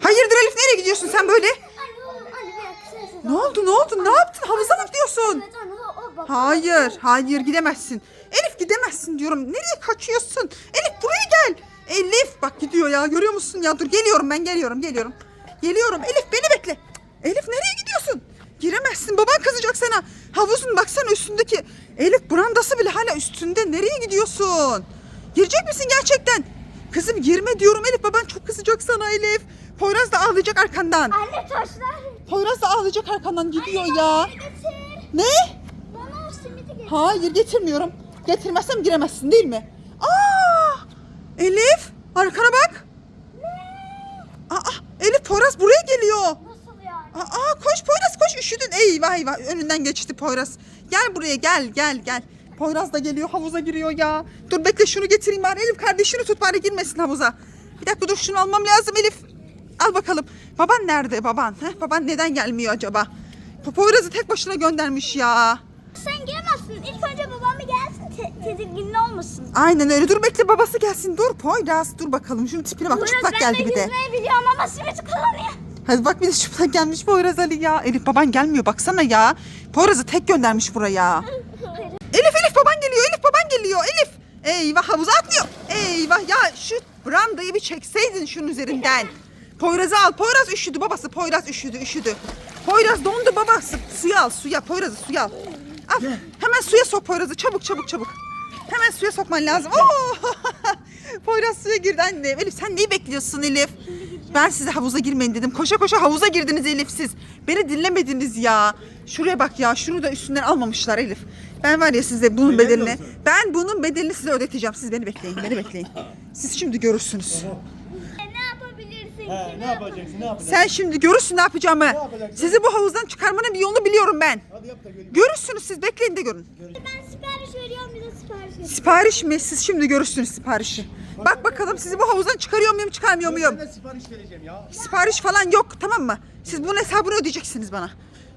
Hayırdır Elif nereye gidiyorsun sen böyle? Ne oldu ne oldu ne yaptın havuza mı gidiyorsun? Hayır hayır gidemezsin. Elif gidemezsin diyorum. Nereye kaçıyorsun? Elif buraya gel. Elif bak gidiyor ya görüyor musun ya dur geliyorum ben geliyorum geliyorum. Geliyorum Elif beni bekle. Elif nereye gidiyorsun? Giremezsin baban kızacak sana. Havuzun baksana üstündeki. Elif brandası bile hala üstünde. Nereye gidiyorsun? Girecek misin gerçekten? Kızım girme diyorum Elif baban çok kızacak sana Elif. Poyraz da ağlayacak arkandan. Anne taşlar. Poyraz da ağlayacak arkandan gidiyor ya. Getir. Ne? Bana o simidi getir. Hayır getirmiyorum. Getirmezsem giremezsin değil mi? Aa! Elif arkana bak. Aa, Elif Poyraz buraya geliyor. Nasıl yani? Aa, koş Poyraz koş üşüdün. Eyvah eyvah önünden geçti Poyraz. Gel buraya gel gel gel. Poyraz da geliyor havuza giriyor ya. Dur bekle şunu getireyim bari. Elif kardeşini tut bari girmesin havuza. Bir dakika dur şunu almam lazım Elif. Al bakalım. Baban nerede baban? Heh, baban neden gelmiyor acaba? Po- Poyraz'ı tek başına göndermiş ya. Sen giremezsin. İlk önce babam bir gelsin. Te- tedirgin olmasın. Aynen öyle. Dur bekle babası gelsin. Dur Poyraz dur bakalım. Şunun tipine bak Poyraz, çıplak ben geldi de bir de. yüzmeyi biliyorum ama simit kullanıyor. Hadi bak bir de çıplak gelmiş Poyraz Ali ya. Elif baban gelmiyor baksana ya. Poyraz'ı tek göndermiş buraya. Elif Elif baban geliyor. Elif baban geliyor. Elif. Eyvah havuza atlıyor. Eyvah ya şu brandayı bir çekseydin şunun üzerinden. Poyraz'ı al. Poyraz üşüdü babası. Poyraz üşüdü üşüdü. Poyraz dondu babası. Suya al suya. Poyraz'ı suya al. Al. Hemen suya sok Poyraz'ı. Çabuk çabuk çabuk. Hemen suya sokman lazım. Oo! Poyraz suya girdi annem. Elif sen neyi bekliyorsun Elif? Ben size havuza girmeyin dedim. Koşa koşa havuza girdiniz Elif siz. Beni dinlemediniz ya. Şuraya bak ya. Şunu da üstünden almamışlar Elif. Ben var ya size bunun Neden bedelini. Ben bunun bedelini size ödeteceğim. Siz beni bekleyin. Beni bekleyin. Siz şimdi görürsünüz. E, ne yapabilirsin He, ki? ne yapacaksın? Ne yapacaksın? Sen şimdi görürsün ne yapacağımı. yapacaksın? Sizi bu havuzdan çıkarmanın bir yolunu biliyorum ben. Hadi yap da. Görürsünüz siz bekleyin de görün. Ben sipariş veriyorum bize sipariş. Sipariş mi? Siz şimdi görürsünüz siparişi. Bak bakalım sizi bu havuzdan çıkarıyor muyum çıkarmıyor muyum? Ben de sipariş vereceğim ya. Sipariş falan yok tamam mı? Siz bunun hesabını ödeyeceksiniz bana.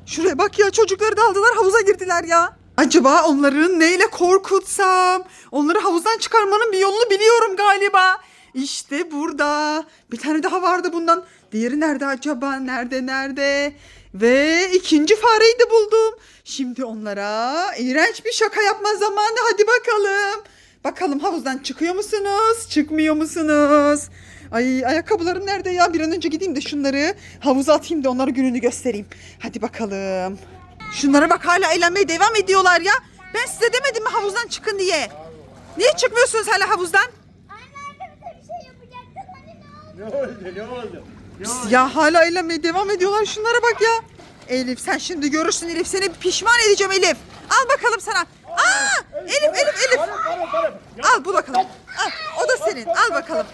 Şuraya bak ya çocukları da aldılar havuza girdiler ya. Acaba onları neyle korkutsam? Onları havuzdan çıkarmanın bir yolunu biliyorum galiba. İşte burada. Bir tane daha vardı bundan. Diğeri nerede acaba? Nerede nerede? Ve ikinci fareyi de buldum. Şimdi onlara iğrenç bir şaka yapma zamanı. Hadi bakalım. Bakalım havuzdan çıkıyor musunuz? Çıkmıyor musunuz? Ay ayakkabılarım nerede ya? Bir an önce gideyim de şunları havuza atayım da onlara gününü göstereyim. Hadi bakalım. Şunlara bak hala eğlenmeye devam ediyorlar ya. Ben size demedim mi havuzdan çıkın diye? Niye çıkmıyorsunuz hala havuzdan? Ne oldu? Ne oldu? Ne oldu? Ya hala eğlenmeye devam ediyorlar. Şunlara bak ya. Elif sen şimdi görürsün Elif. Seni pişman edeceğim Elif. Al bakalım sana. Aa! Elif Elif Elif. Al bu bakalım. Al. O da senin. Al bakalım.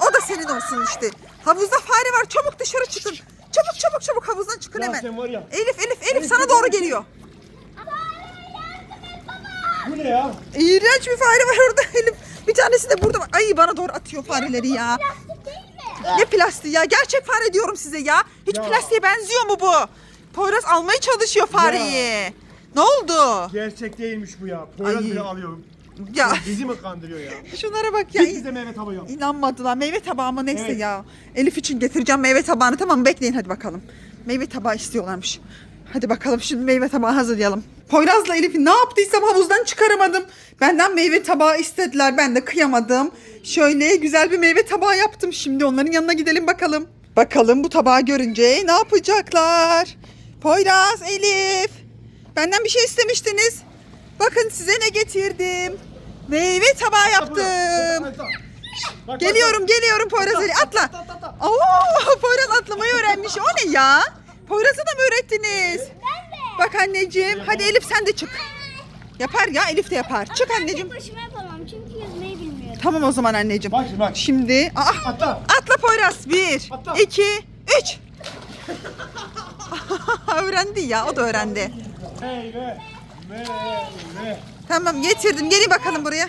O da senin olsun işte. Havuzda fare var. Çabuk dışarı çıkın. Çabuk çabuk çabuk havuzdan çıkın Ya hemen. sen var ya. Elif Elif Elif sana doğru geliyor. Bu ne ya? İğrenç bir fare var orada Elif. Bir tanesi de burada var. Ay bana doğru atıyor fareleri ya. Plastik değil mi? Ne plastiği ya? Gerçek fare diyorum size ya. Hiç Ya. plastiğe benziyor mu bu? Poyraz almaya çalışıyor fareyi. Ne oldu? Gerçek değilmiş bu ya. Poyraz Ay. bile alıyor. Ya Bizi mi kandırıyor ya? şunlara bak ya. Git bize meyve tabağı yok. İnanmadılar. Meyve tabağı mı neyse Evet. ya. Elif için getireceğim meyve tabağını. Tamam bekleyin hadi bakalım. Meyve tabağı istiyorlarmış. Hadi bakalım şimdi meyve tabağı hazırlayalım. Poyraz'la Elif'i ne yaptıysam havuzdan çıkaramadım. Benden meyve tabağı istediler. Ben de kıyamadım. Şöyle güzel bir meyve tabağı yaptım. Şimdi onların yanına gidelim bakalım. Bakalım bu tabağı görünce ne yapacaklar? Poyraz, Elif. Benden bir şey istemiştiniz. Bakın size ne getirdim. Meyve tabağı yaptım. Geliyorum geliyorum Poyraz Ali atla. Oo Poyraz atlamayı öğrenmiş. O ne ya? Poyraz'a da mı öğrettiniz? Ben. Bak anneciğim hadi Elif sen de çık. Yapar ya Elif de yapar. Çık Ben anneciğim. tek başıma yapamam çünkü yüzmeyi bilmiyorum. Tamam o zaman anneciğim. Bak şimdi bak. Şimdi aa, Atla. atla Poyraz. Bir, Atla. iki, üç. öğrendi ya o da öğrendi. Meyve. Tamam getirdim. Gelin bakalım buraya.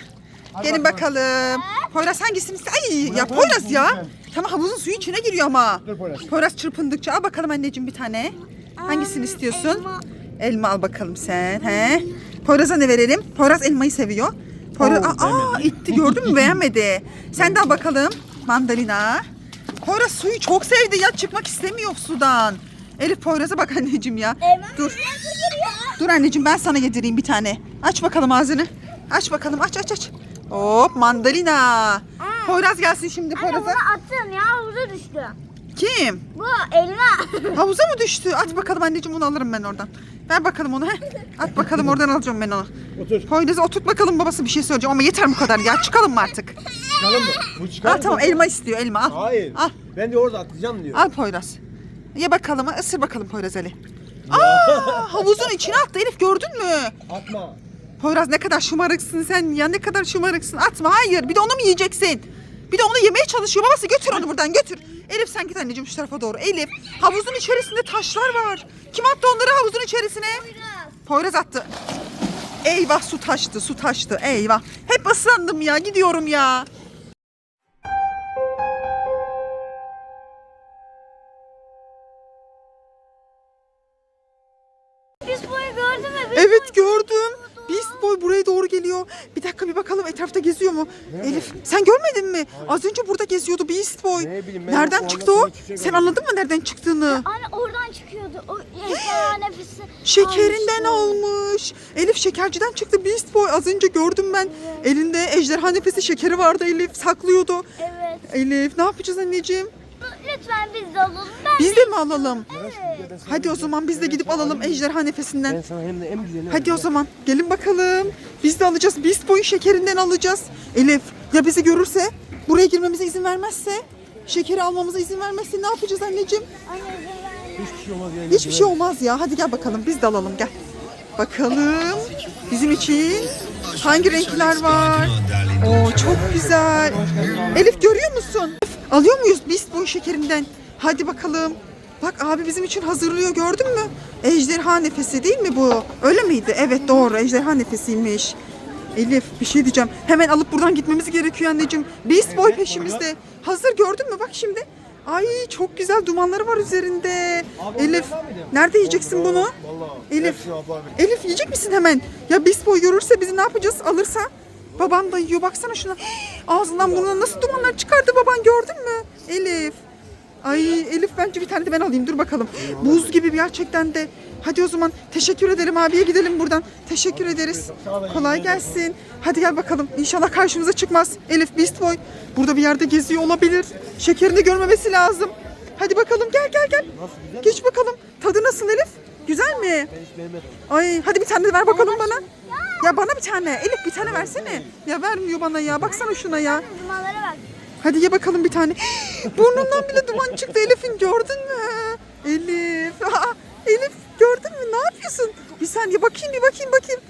Hadi Gelin bakalım. bakalım. Poyraz hangisini iste? Ay ya Poyraz ya. Tamam havuzun suyu içine giriyor ama. Dur Poyraz. Poyraz çırpındıkça al bakalım anneciğim bir tane. Hangisini istiyorsun? elma. Al bakalım sen. He. Poyraz'a ne verelim? Poyraz elmayı seviyor. Poyraz Oo, aa, aa, itti gördün mü beğenmedi. Sen de al bakalım. mandalina. Poyraz suyu çok sevdi ya çıkmak istemiyor sudan. Elif Poyraz'a bak anneciğim ya. Eyvah. Dur. Nasıl giriyor? Dur anneciğim ben sana yedireyim bir tane. Aç bakalım ağzını. Aç bakalım aç aç aç. Hop mandalina. Poyraz gelsin şimdi Anne bunu Poyraz'a. attın ya havuza düştü. Kim? Bu elma. Havuza mı düştü? At bakalım anneciğim onu alırım ben oradan. Ver bakalım onu. Heh. At bakalım oradan alacağım ben onu. Otur. Poyraz'a oturt bakalım babası bir şey söyleyeceğim ama yeter bu kadar ya. Çıkalım mı artık? Çıkalım mı? Bu çıkar Al mı? tamam elma istiyor elma al. Hayır. Al. Ben de orada atlayacağım diyor. Al Poyraz. Ye bakalım ısır bakalım Poyraz Ali. Aa, havuzun içine attı Elif gördün mü? Atma. Poyraz ne kadar şımarıksın sen ya ne kadar şımarıksın. Atma hayır bir de onu mu yiyeceksin? Bir de onu yemeye çalışıyor babası götür onu buradan götür. Elif sen git anneciğim şu tarafa doğru. Elif havuzun içerisinde taşlar var. Kim attı onları havuzun içerisine? Poyraz attı. Eyvah su taştı su taştı eyvah. Hep ıslandım ya gidiyorum ya. Biz boyu gördün mü? Biz Evet gördüm. Beast Boy buraya doğru geliyor. Bir dakika bir bakalım etrafta geziyor mu? Elif sen görmedin mi? Az önce burada geziyordu Beast Boy. Ne bileyim, ben nereden o çıktı o? şey Sen anladın mı nereden çıktığını? Anne oradan çıkıyordu. O ejderha nefesi. Şekerinden almıştı. almış. Elif şekerciden çıktı Beast Boy. Az önce gördüm ben. Elinde ejderha nefesi şekeri vardı Elif. Saklıyordu. Evet. Elif ne yapacağız anneciğim? Lütfen biz de alalım. Ben Biz de mi alalım? Evet. Hadi o zaman biz de gidip alalım ejderha nefesinden. Ben sana hem de en güzelini Hadi o zaman gelin bakalım. Biz de alacağız. Beast Boy'un şekerinden alacağız. Elif ya bizi görürse buraya girmemize izin vermezse şekeri almamıza izin vermezse ne yapacağız anneciğim? Anne izin verme. Hiçbir şey olmaz yani. Hiçbir şey olmaz ya. Hadi gel bakalım biz de alalım gel. Bakalım bizim için hangi renkler var? Oo çok güzel. Elif görüyor musun? Alıyor muyuz Beast Boy şekerinden? Hadi bakalım. Bak abi bizim için hazırlıyor gördün mü? Ejderha nefesi değil mi bu? Öyle miydi? Evet doğru ejderha nefesiymiş. Elif bir şey diyeceğim. Hemen alıp buradan gitmemiz gerekiyor anneciğim. Beast Boy peşimizde. Hazır gördün mü? Bak şimdi. Ay çok güzel dumanları var üzerinde. Abi, Elif nerede yiyeceksin bunu? Elif. Elif yiyecek misin hemen? Ya Beast Boy görürse bizi ne yapacağız? Alırsa? Baban da yiyor baksana şuna. Ağzından burnundan nasıl dumanlar çıkardı baban gördün mü? Elif. Ay Elif bence bir tane de ben alayım dur bakalım. Buz gibi gerçekten de. Hadi o zaman teşekkür edelim abiye gidelim buradan. Teşekkür ederiz. Kolay gelsin. Hadi gel bakalım. İnşallah karşımıza çıkmaz. Elif Beast Boy burada bir yerde geziyor olabilir. Şekerini görmemesi lazım. Hadi bakalım gel gel gel. Geç bakalım. Tadı nasıl Elif? Güzel mi? Ay hadi bir tane de ver bakalım bana. Ya bana bir tane. Elif bir tane versene. Ya vermiyor bana ya. Baksana şuna ya. Dumanlara bak. Hadi ye bakalım bir tane. Burnundan bile duman çıktı Elif'in gördün mü? Elif. Aa, Elif gördün mü? Ne yapıyorsun? Bir saniye bakayım bir bakayım bakayım.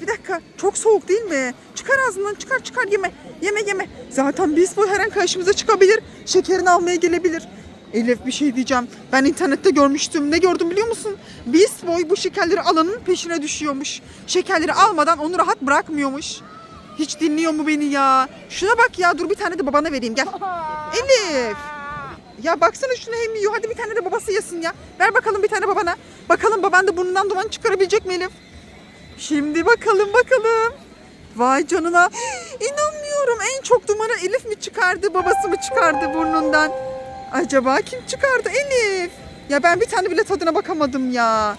Bir dakika. Çok soğuk değil mi? Çıkar ağzından çıkar çıkar yeme. Yeme yeme. Zaten Beast Boy her an karşımıza çıkabilir. Şekerini almaya gelebilir. Elif bir şey diyeceğim. Ben internette görmüştüm. Ne gördüm biliyor musun? Beast Boy bu şekerleri alanın peşine düşüyormuş. Şekerleri almadan onu rahat bırakmıyormuş. Hiç dinliyor mu beni ya? Şuna bak ya dur bir tane de babana vereyim gel. Elif. Ya baksana şuna hem yiyor. Hadi bir tane de babası yesin ya. Ver bakalım bir tane babana. Bakalım baban da burnundan duman çıkarabilecek mi Elif? Şimdi bakalım bakalım. Vay canına. İnanmıyorum. En çok dumanı Elif mi çıkardı, babası mı çıkardı burnundan? Acaba kim çıkardı? Elif. Ya ben bir tane bile tadına bakamadım ya.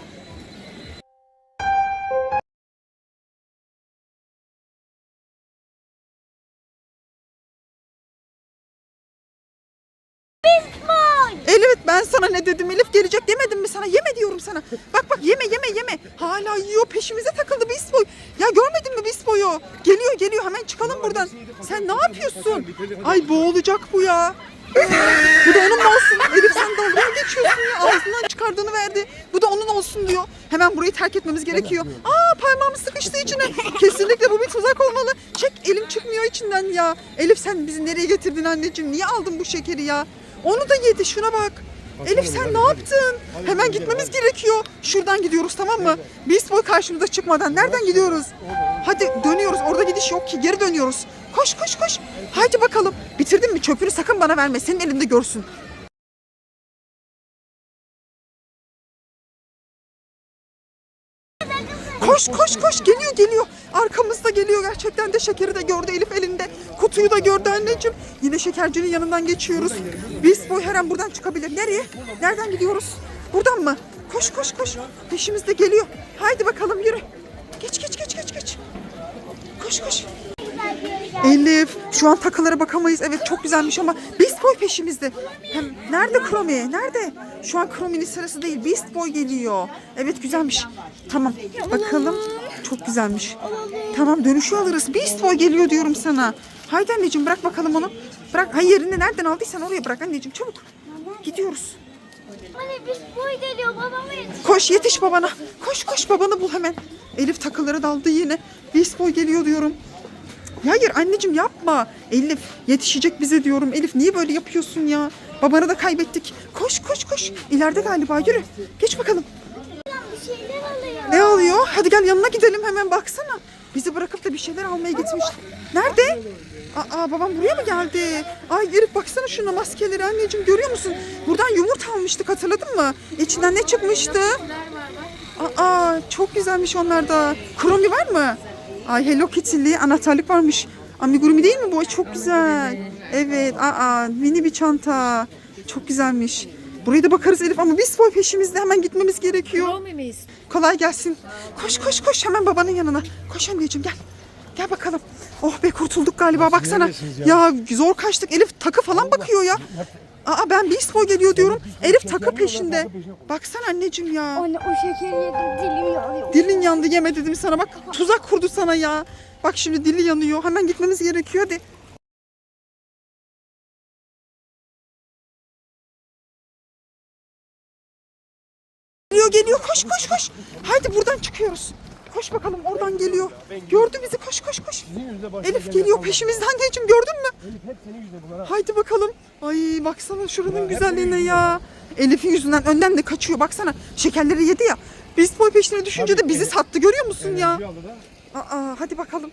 Elif ben sana ne dedim Elif gelecek demedim mi sana yeme diyorum sana. Bak bak yeme yeme yeme. Hala yiyor peşimize takıldı Beast Boy. Ya görmedin mi Beast Boy'u? Geliyor geliyor hemen çıkalım buradan. Sen ne yapıyorsun? Ay boğulacak bu ya. Bu da onun olsun. Elif sen dalga geçiyorsun ya? Ağzından çıkardığını verdi. Bu da onun olsun diyor. Hemen burayı terk etmemiz gerekiyor. Aa parmağım sıkıştı içine. Kesinlikle bu bir tuzak olmalı. Çek elim çıkmıyor içinden ya. Elif sen bizi nereye getirdin anneciğim? Niye aldın bu şekeri ya? Onu da yedi şuna bak. Elif sen ne yaptın? Hemen gitmemiz gerekiyor. Şuradan gidiyoruz tamam mı? Beast Boy karşımıza çıkmadan nereden gidiyoruz? Hadi dönüyoruz. Orada gidiş yok ki. Geri dönüyoruz. Koş koş koş. Haydi bakalım. Bitirdin mi? Çöpünü sakın bana verme. Senin elinde görsün. Koş koş koş geliyor geliyor. Arkamızda geliyor gerçekten de şekeri de gördü Elif elinde. Kutuyu da gördü anneciğim. Yine şekercinin yanından geçiyoruz. Beast Boy her an buradan çıkabilir. Nereye? Nereden gidiyoruz? Buradan mı? Koş koş koş. Peşimizde geliyor. Haydi bakalım yürü. Geç geç geç geç geç. Koş koş. Elif şu an takılara bakamayız. Evet çok güzelmiş ama Beast Boy peşimizde. Hem nerede Kromi? Nerede? Şu an Kromi'nin sırası değil. Beast Boy geliyor. Evet güzelmiş. Tamam bakalım. Çok güzelmiş. Tamam dönüşü alırız. Beast Boy geliyor diyorum sana. Haydi anneciğim bırak bakalım onu. Bırak. Hayır yerini nereden aldıysan oraya bırak anneciğim çabuk. Gidiyoruz. Anne bir boy geliyor babama yetiş. Koş yetiş babana. Koş koş babanı bul hemen. Elif takıları daldı yine. Beast Boy geliyor diyorum. Hayır anneciğim yapma. Elif yetişecek bize diyorum. Elif niye böyle yapıyorsun ya? Babanı da kaybettik. Koş koş koş. İleride galiba yürü. Geç bakalım. Ne alıyor? Hadi gel yanına gidelim hemen baksana. Bizi bırakıp da bir şeyler almaya gitmiş. Nerede? Aa babam buraya mı geldi? Ay Elif baksana şuna maskeleri anneciğim görüyor musun? Buradan yumurta almıştık hatırladın mı? İçinden ne çıkmıştı? Aa çok güzelmiş onlar da. Kromi var mı? Ay Hello Kitty'li anahtarlık varmış. Amigurumi değil mi bu? Ay, çok güzel. Evet aa mini bir çanta. Çok güzelmiş. Buraya da bakarız Elif ama biz boy peşimizde hemen gitmemiz gerekiyor. Kolay gelsin. Koş koş koş hemen babanın yanına. Koş anneciğim gel. Gel bakalım. Oh be kurtulduk galiba baksana. Ya zor kaçtık. Elif takı falan bakıyor ya. Aa ben Beast Boy geliyor diyorum. Elif takı peşinde. Baksana anneciğim ya. Anne o şekeri yedim dilim yanıyor. Dilin yandı yeme dedim sana bak. Tuzak kurdu sana ya. Bak şimdi dili yanıyor. Hemen gitmemiz gerekiyor hadi. Geliyor geliyor koş koş koş. Haydi buradan çıkıyoruz. Koş bakalım oradan geliyor. Gördü bizi koş koş koş. Elif geliyor peşimizden anneciğim gördün mü? Elif hep senin yüzüne bunlar. ha. Haydi bakalım. Ay baksana şuranın güzelliğine ya. Elif'in yüzünden önden de kaçıyor baksana. Şekerleri yedi ya. Beast Boy peşine düşünce de bizi sattı görüyor musun ya? Aa hadi bakalım.